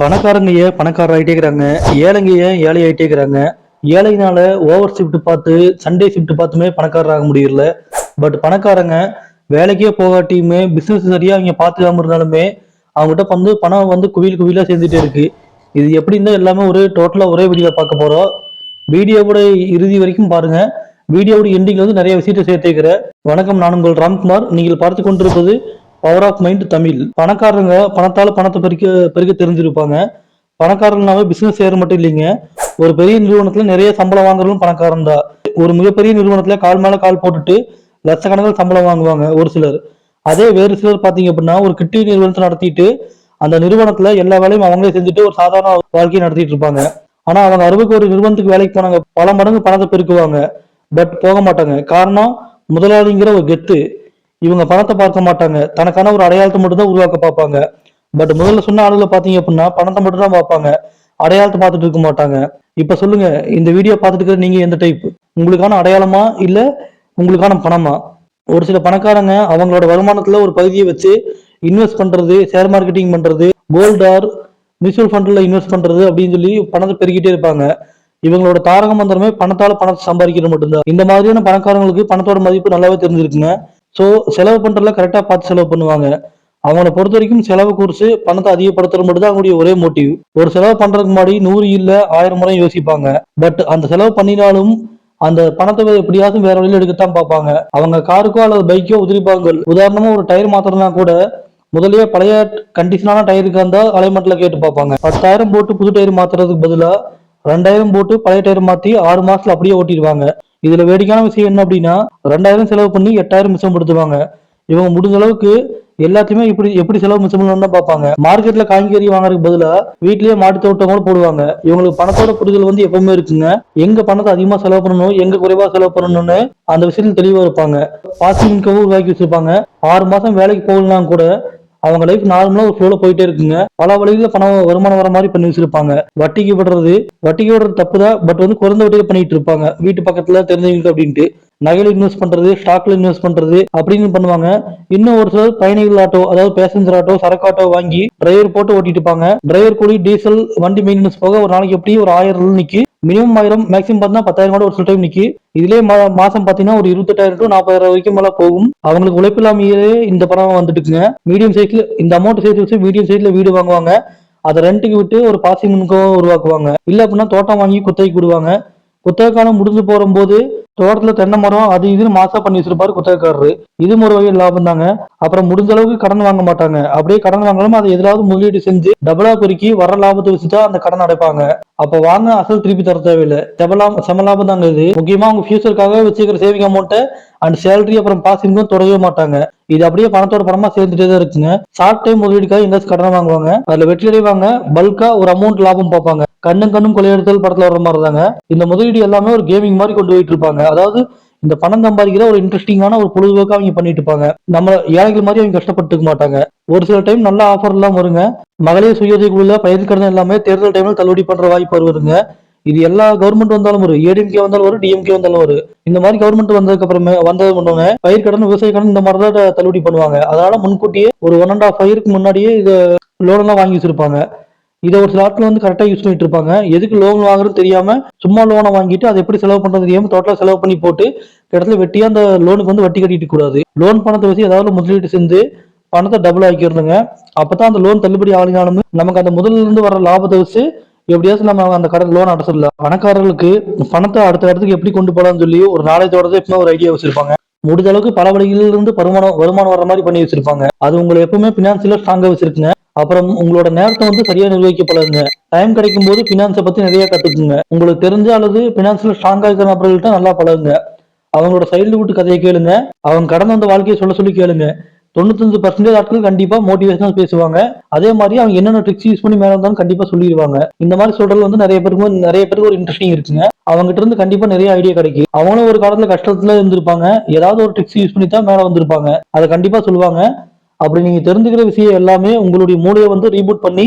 பணக்காரங்க ஏன் பணக்காரர் ஆகிட்டே இருக்கிறாங்க ஏழைங்க ஏன் ஏழை ஆகிட்டே இருக்கிறாங்க ஏழைனால ஓவர் ஷிஃப்ட் பார்த்து சண்டே ஷிஃப்ட் பார்த்துமே பணக்காரர் ஆக முடியல பட் பணக்காரங்க வேலைக்கே போகாட்டியுமே பிஸ்னஸ் சரியா அவங்க பார்த்துக்காம இருந்தாலுமே அவங்ககிட்ட வந்து பணம் வந்து குவியல் குவியலா சேர்ந்துட்டே இருக்கு. இது எப்படி எல்லாமே ஒரு டோட்டலா ஒரே வீடியோ பார்க்க போறோம். வீடியோவோட இறுதி வரைக்கும் பாருங்க. வீடியோவோட எண்டிங்ல வந்து நிறைய விஷயத்தை சேர்த்துக்கிறேன். வணக்கம் நான் உங்கள் ராம்குமார். நீங்கள் பார்த்து கொண்டிருப்பது பவர் ஆஃப் மைண்ட் தமிழ். பணக்காரங்க பணத்தால் பணத்தை பெருக்க பெருக்க தெரிஞ்சிருப்பாங்க. பணக்காரங்கனாவே பிசினஸ் செய்யற மட்டும் இல்லைங்க. ஒரு பெரிய நிறுவனத்துல நிறைய சம்பளம் வாங்குறதும் பணக்காரன் தான் ஒரு மிகப்பெரிய நிறுவனத்துல கால் மேல கால் போட்டுட்டு லட்சக்கணக்கில் சம்பளம் வாங்குவாங்க ஒரு சிலர். அதே வேறு சிலர் பாத்தீங்க அப்படின்னா ஒரு கிட்டி நிறுவனத்தை நடத்திட்டு அந்த நிறுவனத்துல எல்லா வேலையும் அவங்களே செஞ்சுட்டு ஒரு சாதாரண வாழ்க்கையை நடத்திட்டு இருப்பாங்க. ஆனா அவங்க அறுபக்கு ஒரு நிறுவனத்துக்கு வேலைக்கு போனாங்க. பல மடங்கு பணத்தை பெருக்குவாங்க. பட் போக மாட்டாங்க. காரணம் முதலாளிங்கிற ஒரு கெத்து. இவங்க பணத்தை பார்க்க மாட்டாங்க. தனக்கான ஒரு அடையாளத்தை மட்டும் தான் உருவாக்க பார்ப்பாங்க. பட் முதல்ல சொன்ன ஆளுல பாத்தீங்க அப்படின்னா பணத்தை மட்டும் தான் பார்ப்பாங்க. அடையாளத்தை பார்த்துட்டு இருக்க மாட்டாங்க. இப்ப சொல்லுங்க இந்த வீடியோ பார்த்துட்டு இருக்கிற நீங்க எந்த டைப் உங்களுக்கான அடையாளமா இல்ல உங்களுக்கான பணமா? ஒரு சில பணக்காரங்க அவங்களோட வருமானத்துல ஒரு பகுதியை வச்சு இன்வெஸ்ட் பண்றது ஷேர் மார்க்கெட்டிங் பண்றது கோல்ட் ஆர் மியூச்சுவல் ஃபண்ட்ல இன்வெஸ்ட் பண்றது அப்படின்னு சொல்லி பணத்தை பெருக்கிட்டே இருப்பாங்க. இவங்களோட தாரக மந்திரமே பணத்தால பணத்தை சம்பாதிக்கிறது மட்டும்தான். இந்த மாதிரியான பணக்காரங்களுக்கு பணத்தோட மதிப்பு நல்லாவே தெரிஞ்சிருக்குங்க. ஸோ செலவு பண்ணுறதுல கரெக்டாக பார்த்து செலவு பண்ணுவாங்க. அவங்கள பொறுத்த வரைக்கும் செலவு குறிச்சு பணத்தை அதிகப்படுத்துறது மட்டும் தான் அவங்களுடைய ஒரே மோட்டிவ் ஒரு செலவு பண்ணுறதுக்கு முன்னாடி நூறு இல்லை ஆயிரம் முறை யோசிப்பாங்க. பட் அந்த செலவு பண்ணினாலும் அந்த பணத்தை எப்படியாவது வேற வழியில எடுக்கத்தான் பார்ப்பாங்க. அவங்க காருக்கோ அல்லது பைக்கோ உதிரிப்பாங்க உதாரணமா ஒரு டயர் மாத்திரம்னா கூட முதலே பழைய கண்டிஷனான டயருக்கு இருந்தால் அலைமட்டில் கேட்டு பார்ப்பாங்க. பத்தாயிரம் போட்டு புது டயர் மாத்துறதுக்கு பதிலாக ரெண்டாயிரம் போட்டு பழைய டயர் மாத்தி ஆறு மாசத்துல அப்படியே ஓட்டிடுவாங்க. இதுல வேடிக்கையான விஷயம் என்ன அப்படின்னா ரெண்டாயிரம் செலவு பண்ணி எட்டாயிரம் மிச்சப்படுத்துவாங்க இவங்க முடிஞ்ச அளவுக்கு எல்லாத்தையுமே இப்படி எப்படி செலவு மிச்சம் பண்ணணும்னு தான் பார்ப்பாங்க. மார்க்கெட்ல காய்கறி வாங்குறதுக்கு பதிலா வீட்லயே மாட்டு தோட்டம் கூட போடுவாங்க. இவங்களுக்கு பணத்தோட புரிதல் வந்து எப்பவுமே இருக்குங்க. எங்க பணத்தை அதிகமா செலவு பண்ணணும் எங்க குறைவா செலவு பண்ணணும்னு அந்த விஷயத்துல தெளிவா இருப்பாங்க. பாசிங் இன்கம் உருவாக்கி வச்சிருப்பாங்க. ஆறு மாசம் வேலைக்கு போகலாம் கூட அவங்க லைஃப் நார்மலா ஒரு ஃப்ளோல போயிட்டே இருக்குங்க. பல வழியில பணம் வருமானம் வர மாதிரி பண்ணி வச்சிருப்பாங்க. வட்டிக்கு விடுறது வட்டிக்கு விடுறது தப்பு தான் பட் வந்து குறைந்த வட்டியில பண்ணிட்டு இருப்பாங்க. வீட்டு பக்கத்துல தெரிஞ்சவங்களுக்கு அப்படின்ட்டு. நகையில இன்வெஸ்ட் பண்றது ஸ்டாக்ல இன்வெஸ்ட் பண்றது அப்படின்னு பண்ணுவாங்க. இன்னும் ஒரு சிலர் பயணிகள் ஆட்டோ அதாவது பேசஞ்சர் ஆட்டோ சரக்கு ஆட்டோ வாங்கி டிரைவர் போட்டு ஓட்டிட்டு இருப்பாங்க. டிரைவர் கூலி டீசல் வண்டி மெயின்டெனன்ஸ் போக ஒரு நாளைக்கு எப்படி ஒரு ஆயிரம் நிக்கி. மினிமம் ஆயிரம் மேக்ஸிமம் பார்த்தீங்கன்னா பத்தாயிரம் கூட ஒரு சில டைம் நிக்கி. இதுலயே மா- மாசம் பாத்தீங்கன்னா ஒரு இருபத்தெட்டாயிரம் டு நாற்பதாயிரம் வரைக்கும் மேல போகும். அவங்களுக்கு உழைப்பில்லாமையே இந்த பணம் வந்துட்டுக்குங்க. மீடியம் சைஸ்ல இந்த அமௌண்ட் சேர்த்து வச்சு மீடியம் சைஸ்ல வீடு வாங்குவாங்க. அதை ரெண்ட்டுக்கு விட்டு ஒரு பாசிங் உருவாக்குவாங்க. இல்ல அப்படின்னா தோட்டம் வாங்கி குத்தகைக்கு விடுவாங்க. குத்தகை காலம் முடிஞ்சு போகும்போது தோட்டத்துல தென்னை மரம் அது இதுன்னு மாசா பண்ணி வச்சிருப்பாரு குத்தகைக்காரரு. இது ஒரு வகையில் லாபம் தாங்க. அப்புறம் முடிஞ்ச அளவுக்கு கடன் வாங்க மாட்டாங்க. அப்படியே கடன் வாங்கணும் அதை எதிலாவது முதலீடு செஞ்சு டபுளா பெருக்கி வர லாபத்தை வச்சுட்டா அந்த கடன் அடைப்பாங்க. அப்ப வாங்க அசல் திருப்பி தர தேவையில்லை. செமலாம் செம லாபம் தாங்க இது. முக்கியமா அவங்க ஃபியூச்சருக்காக வச்சுக்கிற சேவிங் அமௌண்ட்டை அண்ட் சேலரி அப்புறம் பாசிங்கும் தொடவே மாட்டாங்க. இது அப்படியே பணத்தோட பணமா சேர்ந்துட்டே தான் இருக்குங்க. ஷார்ட் டைம் முதலீடுக்காக எங்கேயாச்சும் கடன் வாங்குவாங்க. அதுல வெற்றி அடைவாங்க. பல்கா ஒரு அமௌண்ட் லாபம் பார்ப்பாங்க. கண்ணும் கண்ணும் கொள்ளையெடுத்தல் படத்துல வர மாதிரி தாங்க இந்த முதலீடு எல்லாமே ஒரு கேமிங் மாதிரி கொண்டு போயிட்டு இருப்பாங்க. அதாவது இந்த பணம் சம்பாதிக்கிற ஒரு இன்ட்ரெஸ்டிங்கான ஒரு பொழுதுபோக்கா அவங்க பண்ணிட்டு இருப்பாங்க. நம்ம ஏழைகள் மாதிரி அவங்க கஷ்டப்பட்டுக்க மாட்டாங்க. ஒரு சில டைம் நல்ல ஆஃபர் எல்லாம் வருங்க. மகளிர் சுயோதய குழுல பயிர் கடன் எல்லாமே தேர்தல் டைம்ல தள்ளுபடி பண்ற வாய்ப்பு வருதுங்க. இது எல்லா கவர்மெண்ட் வந்தாலும் வரும். ஏடிஎம்கே வந்தாலும் வரும் டிஎம்கே வந்தாலும் வரும். இந்த மாதிரி கவர்மெண்ட் வந்ததுக்கு அப்புறமே வந்தது பண்ணுவாங்க பயிர் கடன் விவசாய கடன் இந்த மாதிரி தான் தள்ளுபடி பண்ணுவாங்க. அதனால முன்கூட்டியே ஒரு ஒன் அண்ட் ஆஃப் இயருக்கு முன்னாடியே இது லோன் எல்லாம் வாங்கி வச்சிருப்பாங்க. இதை ஒரு சில ஆட்கள் வந்து கரெக்டாக யூஸ் பண்ணிட்டு இருப்பாங்க. எதுக்கு லோன் வாங்குறது தெரியாம சும்மா லோனை வாங்கிட்டு அதை எப்படி செலவு பண்றது தெரியாம டோட்டலாக செலவு பண்ணி போட்டு இடத்துல வெட்டியா அந்த லோனுக்கு வந்து வட்டி கட்டிட்டு கூடாது லோன் பணத்தை வச்சு ஏதாவது முதலீடு செஞ்சு பணத்தை டபுள் ஆக்கிடுறதுங்க அப்பதான் அந்த லோன் தள்ளுபடி ஆகலினாலும் நமக்கு அந்த முதல்ல இருந்து வர லாபத்தை வச்சு எப்படியாச்சும் நம்ம அந்த கடன் லோன் அடைச்சிடலாம். பணக்காரர்களுக்கு பணத்தை அடுத்த இடத்துக்கு எப்படி கொண்டு போகலாம்னு சொல்லி ஒரு நாளையோட எப்பவுமே ஒரு ஐடியா வச்சிருப்பாங்க. முடிஞ்ச அளவுக்கு பல வழிகளிலிருந்து வருமானம் வருமானம் வர மாதிரி பண்ணி வச்சிருப்பாங்க. அது உங்களை எப்பவுமே பினான்சியலா ஸ்ட்ராங்கா வச்சிருக்குங்க. அப்புறம் உங்களோட நேரத்தை வந்து சரியா நிர்வகிக்க பழகுங்க டைம் கிடைக்கும் போது பினான்ஸை பத்தி நிறைய கத்துக்குங்க. உங்களுக்கு தெரிஞ்ச அல்லது பினான்ஸ்ல ஸ்ட்ராங்கா இருக்கிற நபர்கள்ட்ட நல்லா பழகுங்க. அவங்களோட சைல்டு விட்டு கதையை கேளுங்க. அவங்க கடந்து வந்த வாழ்க்கையை சொல்ல சொல்லி கேளுங்க. தொண்ணூத்தஞ்சு பர்சன்டேஜ் ஆட்கள் கண்டிப்பா மோட்டிவேஷனல் பேசுவாங்க. அதே மாதிரி அவங்க என்னென்ன ட்ரிக்ஸ் யூஸ் பண்ணி மேல வந்தாலும் கண்டிப்பா சொல்லிடுவாங்க. இந்த மாதிரி சொல்றது வந்து நிறைய பேருக்கு நிறைய பேருக்கு ஒரு இன்ட்ரெஸ்டிங் இருக்குங்க. அவங்ககிட்ட இருந்து கண்டிப்பா நிறைய ஐடியா கிடைக்கும். அவங்களும் ஒரு காலத்துல கஷ்டத்துல இருந்திருப்பாங்க. ஏதாவது ஒரு ட்ரிக்ஸ் யூஸ் பண்ணி தான் மேல வந்திருப்பாங்க. அதை கண்டிப்பா சொல்லுவாங்க. அப்படி நீங்கள் தெரிஞ்சுக்கிற விஷயம் எல்லாமே உங்களுடைய மூளையை வந்து ரீபூட் பண்ணி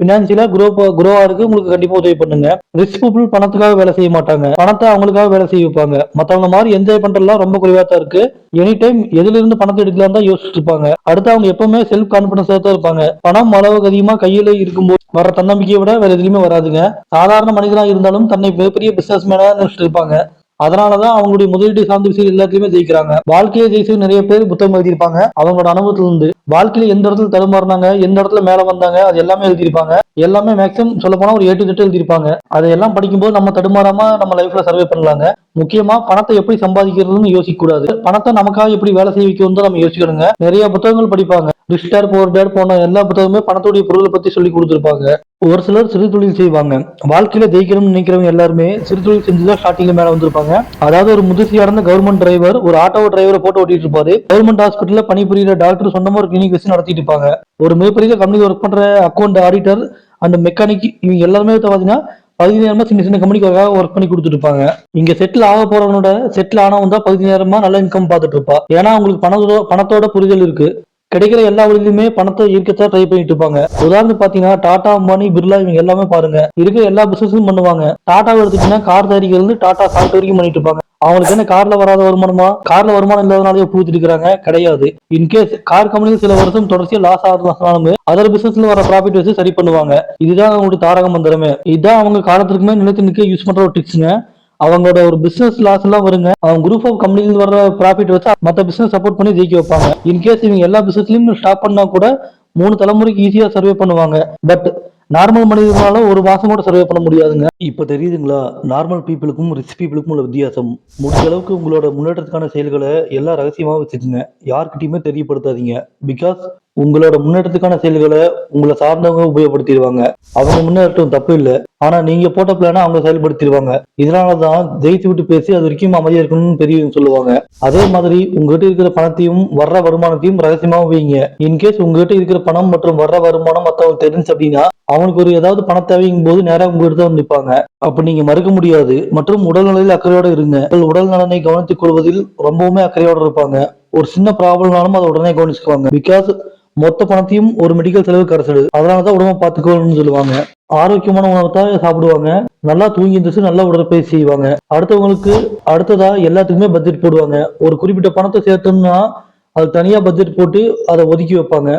பினான்சியலா குரோ குரோ ஆகிறதுக்கு உங்களுக்கு கண்டிப்பா உதவி பண்ணுங்க. ரிச் பீப்புள் பணத்துக்காக வேலை செய்ய மாட்டாங்க. பணத்தை அவங்களுக்காக வேலை செய்ய வைப்பாங்க. மத்தவங்க மாதிரி என்ஜாய் பண்றதுலாம் ரொம்ப குறைவா தான் இருக்கு. எனி டைம் எதுல இருந்து பணத்தை எடுக்கலாம் தான் யோசிச்சுட்டு இருப்பாங்க. அடுத்து அவங்க எப்பவுமே செல்ஃப் கான்பிடன்ஸா தான் இருப்பாங்க. பணம் அளவுக்கு அதிகமா கையில இருக்கும்போது வர தன்னம்பிக்கையை விட வேற எதுலையுமே வராதுங்க. சாதாரண மனிதனா இருந்தாலும் தன்னை மிகப்பெரிய பிசினஸ் மேனா நினைச்சிட்டு இருப்பாங்க. அதனாலதான் அவங்களுடைய முதலீடு சார்ந்த விஷயம் எல்லாத்தையுமே ஜெயிக்கிறாங்க. வாழ்க்கையை ஜெயிச்சு நிறைய பேர் புத்தகம் எழுதியிருப்பாங்க. அவங்களோட அனுபவத்துல இருந்து வாழ்க்கையில எந்த இடத்துல தடுமாறினாங்க எந்த இடத்துல மேல வந்தாங்க அது எல்லாமே எழுதியிருப்பாங்க. எல்லாமே மேக்ஸிமம் சொல்ல போனா ஒரு ஏட்டு திட்டம் எழுதியிருப்பாங்க. அதையெல்லாம் படிக்கும்போது நம்ம தடுமாறாம நம்ம லைஃப்ல சர்வே பண்ணலாங்க. முக்கியமா பணத்தை எப்படி சம்பாதிக்கிறதுன்னு யோசிக்க கூடாது பணத்தை நமக்காக எப்படி வேலை செய்ய வைக்கணும் நம்ம யோசிக்கணுங்க. நிறைய புத்தகங்கள் படிப்பாங்க. ரிச் டேட் போர் டேட் போன எல்லா புத்தகமே பணத்துடைய பொருளை பத்தி சொல்லி கொடுத்துருப்பாங்க. ஒரு சிலர் சிறு தொழில் செய்வாங்க. வாழ்க்கையில ஜெயிக்கணும்னு நினைக்கிறவங்க எல்லாருமே சிறு தொழில் செஞ்சுதான் ஸ்டார்டிங்ல மேல வந்திருப்பாங்க. அதாவது ஒரு முதிர்ச்சியா கவர்மெண்ட் டிரைவர் ஒரு ஆட்டோ டிரைவரை போட்டு ஓட்டிட்டு இருப்பாரு. கவர்மெண்ட் ஹாஸ்பிட்டல்ல பணிபுரியிற டாக்டர் சொந்தமா ஒரு கிளினிக் வச்சு நடத்திட்டு இருப்பாங்க. ஒரு மிகப்பெரிய கம்பெனி ஒர்க் பண்ற அக்கௌண்ட் ஆடிட்டர் அந்த மெக்கானிக் இவங்க எல்லாருமே பாத்தீங்கன்னா பதினேரமா சின்ன சின்ன கம்பெனிக்காக ஒர்க் பண்ணி கொடுத்துட்டு இருப்பாங்க. இங்க செட்டில் ஆக போறவனோட செட்டில் ஆனவன் தான் பதினேரமா நல்ல இன்கம் பார்த்துட்டு இருப்பா. ஏன்னா அவங்களுக்கு பணத்தோட பணத்தோட புரிதல் இருக்கு. கிடைக்கிற எல்லா வழியிலுமே பணத்தை ஈர்க்கத்தான் ட்ரை பண்ணிட்டு இருப்பாங்க. உதாரணத்துக்கு பாத்தீங்கன்னா டாடா அம்பானி பிர்லா இவங்க எல்லாமே பாருங்க. இருக்கிற எல்லா பிசினஸும் பண்ணுவாங்க. டாடா எடுத்துட்டீங்கன்னா கார் தயாரிக்கிறது டாடா சாஃப்ட் வரைக்கும் பண்ணிட்டு இருப்பாங்க. அவங்களுக்கு என்ன கார்ல வராத வருமானமா? கார்ல வருமானம் இல்லாதனாலே பூத்துட்டு இருக்காங்க கிடையாது. இன்கேஸ் கார் கம்பெனியில் சில வருஷம் தொடர்ச்சியா லாஸ் ஆகிறதுனாலுமே அதர் பிசினஸ்ல வர ப்ராஃபிட் வச்சு சரி பண்ணுவாங்க. இதுதான் அவங்களுடைய தாரக மந்திரமே. இதுதான் அவங்க காலத்திற்குமே நிலைத்து நிற்க யூஸ் பண்ற ஒரு டிப்ஸ்ங்க அவங்களோட ஒரு பிசினஸ் லாஸ் எல்லாம் வருங்க. அவங்க குரூப் ஆஃப் கம்பெனில வர ப்ராஃபிட் வச்சு மத்த பிசினஸ் சப்போர்ட் பண்ணி ஜெயிக்க வைப்பாங்க. இன்கேஸ் இவங்க எல்லா பிசினஸ்லயும் ஸ்டாப் பண்ணா கூட மூணு தலைமுறைக்கு ஈஸியா சர்வே பண்ணுவாங்க. பட் நார்மல் மனிதனால ஒரு மாசம் கூட சர்வே பண்ண முடியாதுங்க. இப்போ தெரியுதுங்களா? நார்மல் பீப்புளுக்கும் ரிச் பீப்புளுக்கும் உள்ள வித்தியாசம். முடிஞ்ச அளவுக்கு உங்களோட முன்னேற்றத்துக்கான செயல்களை எல்லாம் ரகசியமா வச்சுக்கோங்க. யார்கிட்டயுமே தெரியப்படுத்தாதீங்க. பிகாஸ் உங்களோட முன்னேற்றத்துக்கான செயல்களை உங்களை சார்ந்தவங்க உபயோகப்படுத்திடுவாங்க. அவங்க முன்னேற்றம் தப்பு இல்லை. ஆனா நீங்க போட்ட பிளான அவங்க செயல்படுத்திடுவாங்க. இதனாலதான் ஜெயித்து விட்டு பேசி அது வரைக்கும் அமைதியா இருக்கணும்னு பெரியவங்க சொல்லுவாங்க. அதே மாதிரி உங்ககிட்ட இருக்கிற பணத்தையும் வர்ற வருமானத்தையும் ரகசியமாவும் வைங்க. இன்கேஸ் உங்ககிட்ட இருக்கிற பணம் மற்றும் வர்ற வருமானம் மத்தவங்க தெரிஞ்சு அப்படின்னா அவனுக்கு ஒரு ஏதாவது பணம் தேவைங்கும் போது நேராக உங்ககிட்ட தான் வந்து நிற்பாங்க அப்ப நீங்க மறுக்க முடியாது. மற்றும் உடல் நலையில் அக்கறையோட இருங்க. உங்கள் உடல் நலனை கவனித்துக் கொள்வதில் ரொம்பவுமே அக்கறையோட இருப்பாங்க. ஒரு சின்ன ப்ராப்ளம்னாலும் அதை உடனே கவனிச்சுக்குவாங்க. பிகாஸ் மொத்த பணத்தையும் ஒரு மெடிக்கல் செலவு கரைச்சிடு அதனாலதான் உடம்ப பார்த்துக்கணும்னு சொல்லுவாங்க. ஆரோக்கியமான உணவை தான் சாப்பிடுவாங்க. நல்லா தூங்கி இருந்துச்சு நல்லா உடற்பயிற்சி செய்வாங்க. அடுத்தவங்களுக்கு அடுத்ததா எல்லாத்துக்குமே பட்ஜெட் போடுவாங்க. ஒரு குறிப்பிட்ட பணத்தை சேர்த்தோம்னா அது தனியா பட்ஜெட் போட்டு அதை ஒதுக்கி வைப்பாங்க.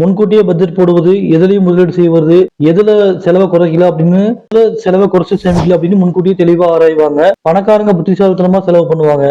முன்கூட்டியே பட்ஜெட் போடுவது எதுலையும் முதலீடு செய்வது எதுல செலவை குறைக்கல அப்படின்னு செலவை குறைச்சு சேமிக்கல அப்படின்னு முன்கூட்டியே தெளிவா ஆராய்வாங்க. பணக்காரங்க புத்திசாலித்தனமா செலவு பண்ணுவாங்க.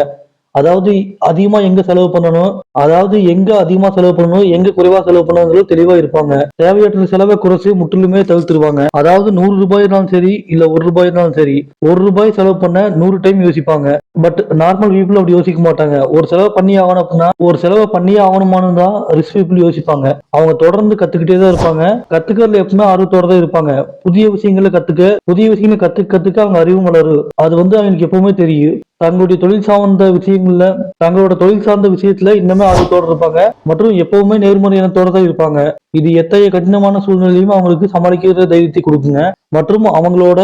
அதாவது அதிகமா எங்க செலவு பண்ணணும்? அதாவது எங்க அதிகமா செலவு பண்ணணும்? எங்க குறைவா செலவு பண்ணணுங்கிறது தெளிவா இருப்பாங்க. தேவையற்ற செலவை குறைச்சு முற்றிலுமே தவிர்த்துருவாங்க. அதாவது நூறு ரூபாய்னாலும் சரி இல்ல ஒரு ரூபாய்னாலும் சரி ஒரு ரூபாய் செலவு பண்ண நூறு டைம் யோசிப்பாங்க. பட் நார்மல் பீப்புள் அப்படி யோசிக்க மாட்டாங்க. ஒரு செலவு பண்ணி ஆகணும் அப்படின்னா ஒரு செலவை பண்ணியே ஆகணுமானு தான் ரிஸ்க் பீப்புள் யோசிப்பாங்க. அவங்க தொடர்ந்து கத்துக்கிட்டே தான் இருப்பாங்க. கத்துக்கிறதுல எப்பவுமே ஆர்வத்தோட தான் இருப்பாங்க. புதிய விஷயங்களை கத்துக்க புதிய விஷயங்களை கத்துக்க கத்துக்க அவங்க அறிவும் வளரும். அது வந்து அவங்களுக்கு எப்பவுமே தெரியும். தங்களுடைய தொழில் சார்ந்த விஷயங்கள்ல தங்களோட தொழில் சார்ந்த விஷயத்துல இன்னுமே ஆர்வத்தோடு இருப்பாங்க. மற்றும் எப்பவுமே நேர்மறையானத்தோட தான் இருப்பாங்க. இது எத்தகைய கடினமான சூழ்நிலையும் அவங்களுக்கு சமாளிக்கிற தைரியத்தை கொடுக்குங்க. மற்றும் அவங்களோட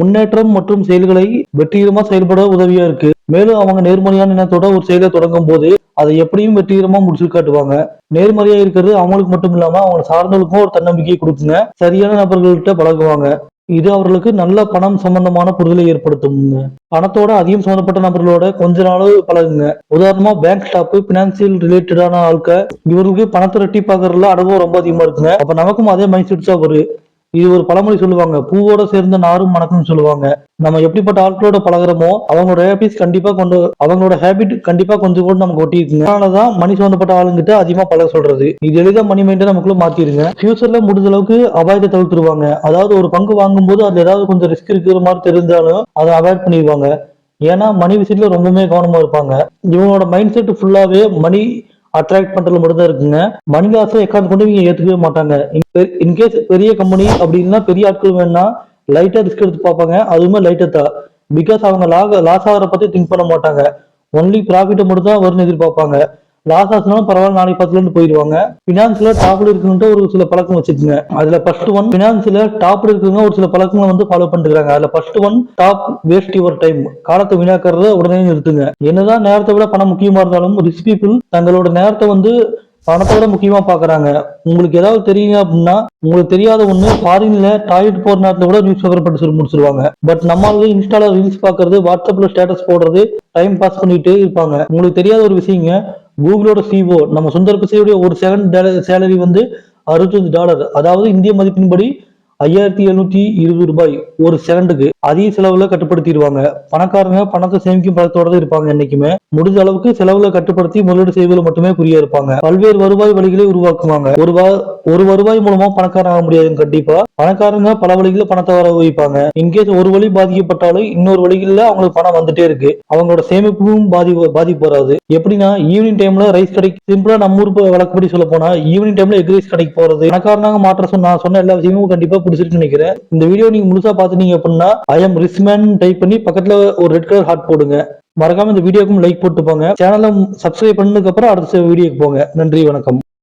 முன்னேற்றம் மற்றும் செயல்களை வெற்றிகரமா செயல்பட உதவியா இருக்கு. மேலும் அவங்க நேர்மறையான எண்ணத்தோட ஒரு செயலை தொடங்கும் போது அதை எப்படியும் வெற்றிகரமா முடிச்சு காட்டுவாங்க. நேர்மறையா இருக்கிறது அவங்களுக்கு மட்டும் இல்லாம அவங்க சார்ந்தவங்களுக்கும் ஒரு தன்னம்பிக்கையை கொடுக்குங்க. சரியான நபர்கள்ட்ட பழகுவாங்க. இது அவர்களுக்கு நல்ல பணம் சம்பந்தமான புரிதலை ஏற்படுத்தும். பணத்தோட அதிகம் சம்பந்தப்பட்ட நபர்களோட கொஞ்ச நாள் பழகுங்க. உதாரணமா பேங்க் ஸ்டாப் பினான்சியல் ரிலேட்டடான ஆட்கள் இவர்களுக்கு பணத்தை ரெட்டி பாக்குறதுல அனுபவம் ரொம்ப அதிகமா இருக்குங்க. அப்ப நமக்கும் அதே மைண்ட் செட்ஸா வரும். இது ஒரு பழமொழி சொல்லுவாங்க. பூவோட சேர்ந்த நாரும் மணக்கும்னு சொல்லுவாங்க. நம்ம எப்படிப்பட்ட ஆட்களோட பழகிறோமோ அவங்களோட ஹேபிட்ஸ் கண்டிப்பா கொண்டு அவங்களோட ஹேபிட் கண்டிப்பா கொஞ்சம் கூட நமக்கு ஒட்டிருக்குங்க அதனாலதான் மணி சம்பந்தப்பட்ட ஆளுங்கிட்ட அதிகமா பழக சொல்றது. இது எளிதா மணி மைண்டை நமக்குள்ள மாத்திருங்க. ஃபியூச்சர்ல முடிஞ்ச அளவுக்கு அபாயத்தை தவிர்த்துருவாங்க. அதாவது ஒரு பங்கு வாங்கும்போது அதுல ஏதாவது கொஞ்சம் ரிஸ்க் இருக்கிற மாதிரி தெரிஞ்சாலும் அதை அவாய்ட் பண்ணிடுவாங்க. ஏன்னா மணி விஷயத்துல ரொம்பவுமே கவனமா இருப்பாங்க. இவங்களோட மைண்ட் செட் ஃபுல்லாவே மணி அட்ராக்ட் பண்றதுல மட்டும் தான் இருக்குங்க மணி ஆசை எக்காந்து கொண்டு இவங்க ஏத்துக்கவே மாட்டாங்க. இன்கேஸ் பெரிய கம்பெனி அப்படின்னா பெரிய ஆட்கள் வேணா லைட்டா ரிஸ்க் எடுத்து பார்ப்பாங்க. அதுவுமே லைட்டா தான். பிகாஸ் அவங்க லாக லாஸ் ஆகிற பத்தி திங்க் பண்ண மாட்டாங்க. ஒன்லி ப்ராஃபிட்டை மட்டும் தான் வரும்னு எதிர்பார்ப்பாங்க. லாஸ் ஆச்சுனாலும் பரவாயில்ல நாளைக்கு பத்துல இருந்து போயிடுவாங்க. பினான்ஸ்ல டாப்ல இருக்குன்ட்டு ஒரு சில பழக்கம் வச்சிருக்குங்க அதுல ஃபர்ஸ்ட் ஒன் பினான்ஸ்ல டாப்ல இருக்குங்க ஒரு சில பழக்கங்களை வந்து ஃபாலோ பண்ணிருக்காங்க அதுல first one top waste your time காலத்தை வீணாக்கிறத உடனே நிறுத்துங்க. என்னதான் நேரத்தை விட பணம் முக்கியமா இருந்தாலும் ரிச் பீப்புள் தங்களோட நேரத்தை வந்து பணத்தோட முக்கியமா பாக்குறாங்க. உங்களுக்கு ஏதாவது தெரியுங்க அப்படின்னா உங்களுக்கு தெரியாத ஒண்ணு ஃபாரின்ல டாய்லெட் போற நேரத்துல கூட நியூஸ் பேப்பர் படிச்சு சொல்லி முடிச்சிருவாங்க. பட் நம்மளால இன்ஸ்டால ரீல்ஸ் பாக்குறது வாட்ஸ்அப்ல ஸ்டேட்டஸ் போடுறது டைம் பாஸ் பண்ணிட்டே இருப்பாங்க. உங்களுக்கு தெரியாத ஒரு விஷயங்க கூகுளோட சிஓ நம்ம சுந்தர் பிச்சையுடைய ஒரு செகண்ட் சேலரி வந்து அறுபத்தஞ்சு டாலர் அதாவது இந்திய மதிப்பின்படி ஐயாயிரத்தி எழுநூத்தி இருபது ரூபாய் ஒரு செகண்டுக்கு அதிக செலவுல கட்டுப்படுத்திடுவாங்க. பணக்காரங்க பணத்தை சேமிக்கும் பழக்கத்தோட தான் இருப்பாங்க என்னைக்குமே. முடிஞ்ச அளவுக்கு செலவுல கட்டுப்படுத்தி முதலீடு செய்வதில் மட்டுமே குறியா இருப்பாங்க. பல்வேறு வருவாய் வழிகளை உருவாக்குவாங்க. ஒரு வா- ஒரு வருவாய் மூலமா பணக்காரன் ஆக முடியாது கண்டிப்பா. பணக்காரங்க பல வழிகளில் பணத்தை வர வைப்பாங்க. இன்கேஸ் ஒரு வழி பாதிக்கப்பட்டாலும் இன்னொரு வழிகளில் அவங்களுக்கு பணம் வந்துட்டே இருக்கு. அவங்களோட சேமிப்பும் பாதி பாதிப்பு வராது. எப்படின்னா ஈவினிங் டைம்ல ரைஸ் கடைக்கு சிம்பிளா நம்ம ஊர் வழக்கப்படி சொல்ல போனா ஈவினிங் டைம்ல எக் ரைஸ் கடைக்கு போறது. பணக்காரனாக மாற்ற சொன்ன நான் சொன்ன எல்லா விஷயமும் கண்டிப்பா பிடிச்சிருக்குன்னு நினைக்கிறேன். இந்த வீடியோ நீங்க முழுசா பாத்துட்டீங்க அப்படின்னா ஐ எம் ரிஸ்மேன் டைப் பண்ணி பக்கத்துல ஒரு ரெட் கலர் ஹார்ட் போடுங்க. மறக்காம இந்த வீடியோக்கும் லைக் போட்டு போங்க சேனலை சப்ஸ்கிரைப் பண்ணதுக்கு அப்புறம் அடுத்த வீடியோக்கு போங்க. நன்றி வணக்கம்.